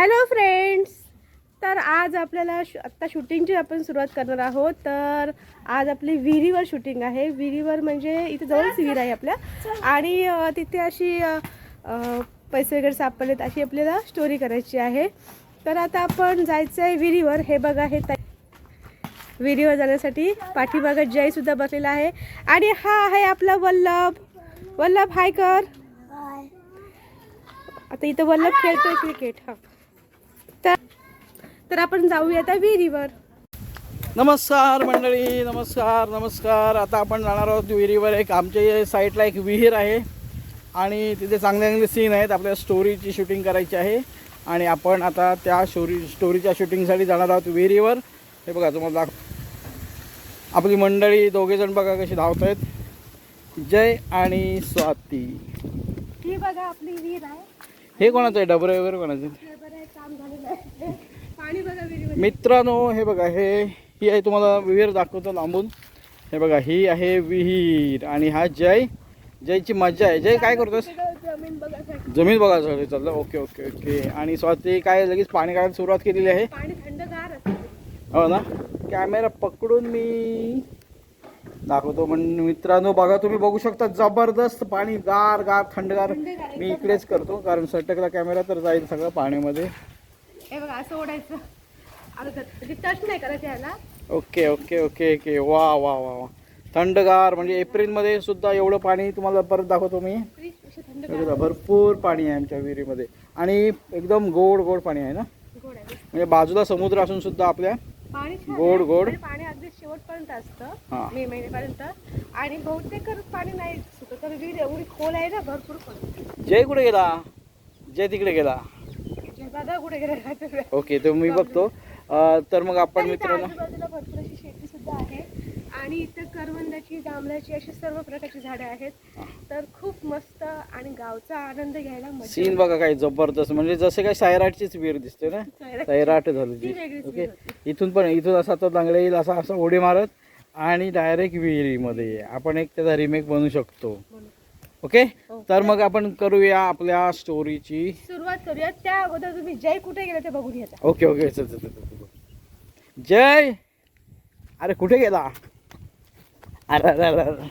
Hello friends तर आज आपल्याला शू आत्ता शूटिंगची आपण सुरुवात करणार आहोत. तर आज आपली विहिरीवर शूटिंग आहे. विहिरीवर म्हणजे इथे जवळच विहीर आहे आपल्या. आणि अ, तिथे अशी अ, अ, पैसे वगैरे सापडलेत अशी आपल्याला स्टोरी करायची आहे. तर आता आपण जायचं आहे विहिरीवर. हे बघा हे ताई- विहिरीवर जाण्यासाठी पाठीमागं जयसुद्धा बसलेला आहे. आणि हा आहे आपला वल्लभ. वल्लभ हाय कर. आता इथं वल्लभ खेळतोय क्रिकेट. हा. तर आपण जाऊया आता विहिरीवर. नमस्कार मंडळी नमस्कार नमस्कार. आता आपण जाणार आहोत विहिरीवर. एक आमच्या साईडला एक विहीर आहे. आणि तिथे चांगले चांगले सीन आहेत. आपल्या स्टोरीची शूटिंग करायची आहे. आणि आपण आता त्या स्टोरी स्टोरीच्या शूटिंगसाठी जाणार आहोत विहिरीवर. हे बघा तुम्हाला दाख आपली मंडळी दोघेजण बघा कशी धावत आहेत जय आणि स्वाती. ही बघा आपली विहीर आहे. हे कोणाचं आहे? डबरे वगैरे कोणाचं? मित्रांनो हे बघा हे ही आहे तुम्हाला विहीर दाखवतो लांबून. हे बघा ही आहे विहीर आणि हा जय जयची मजा आहे. जय काय करतोस? जमीन बघा जमीन बघा सगळं चाललं. Okay okay okay. आणि स्वाती काय लगेच पाणी काढायला सुरुवात केलेली आहे? हो ना? कॅमेरा पकडून मी दाखवतो. पण मित्रांनो बघा तुम्ही बघू शकता जबरदस्त पाणी गार गार थंडगार. मी इकडेच करतो कारण सटकला कॅमेरा तर जाईल सगळं पाण्यामध्ये. हे बघा असं ओढायचं. म्हणजे टच नाही करायचं याला ओके ओके ओके ओके. वा वा वा वा. थंडगार म्हणजे एप्रिलमध्ये सुद्धा एवढं पाणी तुम्हाला परत दाखवतो मी. बघा, भरपूर पाणी आहे आमच्या विहिरीमध्ये. आणि एकदम गोड गोड पाणी आहे ना? म्हणजे बाजूला समुद्र असून सुद्धा आपल्या गोड. गोड. आणि पाणी अगदी शेवटपर्यंत असतं. मे महिन्यापर्यंत. आणि बहुतेक पाणी नाही तर विहीर एवढी खोल आहे ना भरपूर खोल. जय कुठे गेला? जय तिकडे गेला. दादा कुठे गेला ओके तो मी बघतो. तर मग आपण तर मित्रांनो आजूबाजूला भरपूर अशी शेती सुद्धा आहे. आणि इथं करवंदाची जांभळाची अशी सर्व प्रकारची झाडे आहेत. तर खूप मस्त आणि गावचा आनंद घ्यायला सीन बघा काय जबरदस्त. म्हणजे जसे काय सायराटचीच विहीर दिसते ना. सैराट झाली ओके? इथून पण इथून असा तो दांगडे येईल असा असा उडी मारत आणि डायरेक्ट विहिरीमध्ये. आपण एक त्याचा रिमेक बनवू शकतो. ओके? हो. तर मग आपण करूया आपल्या स्टोरीची सुरुवात करूया. त्या अगोदर तुम्ही जय कुठे गेले ते बघून घ्या ओके ओके. चल चल चल, चल चल. जय! अरे कुठे गेला? अरे अरे अरे अरे.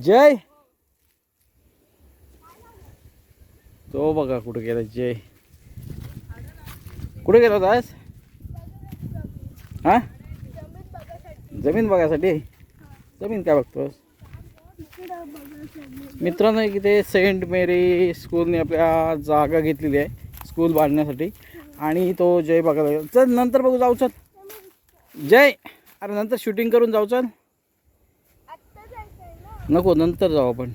जय! तो बघा कुठे गेला जय. कुठे गेला होतास हा? जमीन बघायसाठी? जमीन काय बघतोस? मित्रांनो इथे सेंट मेरी स्कूलने आपल्या जागा घेतलेली आहे स्कूल बांधण्यासाठी. आणि तो जय बघायला चल नंतर बघू जाऊ चल. जय! अरे नंतर शूटिंग करून जाऊ चल. नको नंतर जाऊ आपण.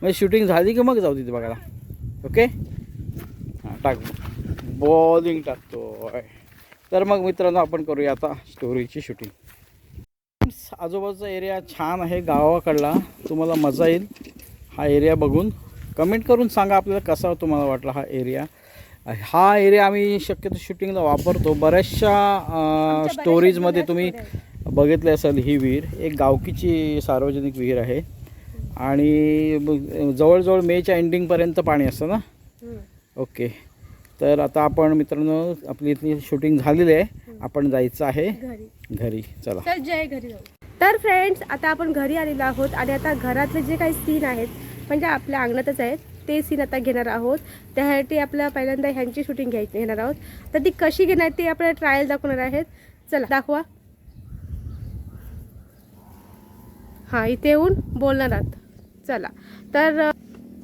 म्हणजे शूटिंग झाली की मग जाऊ तिथे बघायला. ओके हां टाक. बॉलिंग टाकतो तर मग मित्रांनो आपण करूया आता स्टोरीची शूटिंग आजूबाजूचा एरिया छान आहे गावाकडला. तुम्हाला मजा येईल. हा एरिया बघून कमेंट करून सांगा आपल्याला कसा तुम्हाला वाटला हा एरिया. हा एरिया आम्ही शक्यतो शूटिंगला वापरतो. बऱ्याचशा स्टोरीजमध्ये तुम्ही बघितले असेल ही विहीर. एक गावकीची सार्वजनिक विहीर आहे. आणि जवळजवळ मेच्या एंडिंगपर्यंत पाणी असतं ना. ओके. तर आता आपण मित्रांनो आपली इथली शूटिंग झालेली आहे. आपण जायचं आहे घरी. चला. जय घरी तर फ्रेंड्स आता आपण घरी आलेलो आहोत आणि आता घरातले जे काही सीन आहेत म्हणजे आपल्या अंगणातच आहेत ते सीन आता घेणार आहोत. त्यासाठी आपल्याला पहिल्यांदा ह्यांची शूटिंग घ्यायची घेणार आहोत. तर ती कशी घेणार ते आपल्याला ट्रायल दाखवणार आहेत. चला दाखवा. हां इथे येऊन बोलणार आहात. चला. तर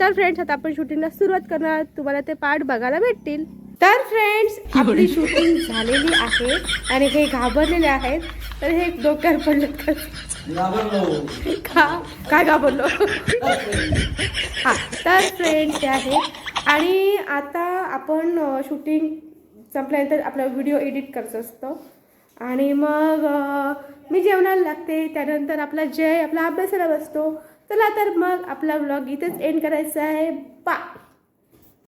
तर फ्रेंड्स आता आपण शूटिंगला सुरुवात करणार आहोत. तुम्हाला ते पार्ट बघायला भेटतील. तर फ्रेंड्स आपली शूटिंग झालेली आहे आणि हे घाबरलेले आहेत. तर हे डोक्यावर पडलं तर. का? काय घाबरलो? हां तर फ्रेंड ते आहे. आणि आता आपण शूटिंग संपल्यानंतर आपला व्हिडिओ एडिट करत असतो. आणि मग मी जेवणाला लागते. त्यानंतर आपला जय आपला अभ्यासाला बसतो. चला तर मग आपला ब्लॉग इथेच एंड करायचा आहे. बा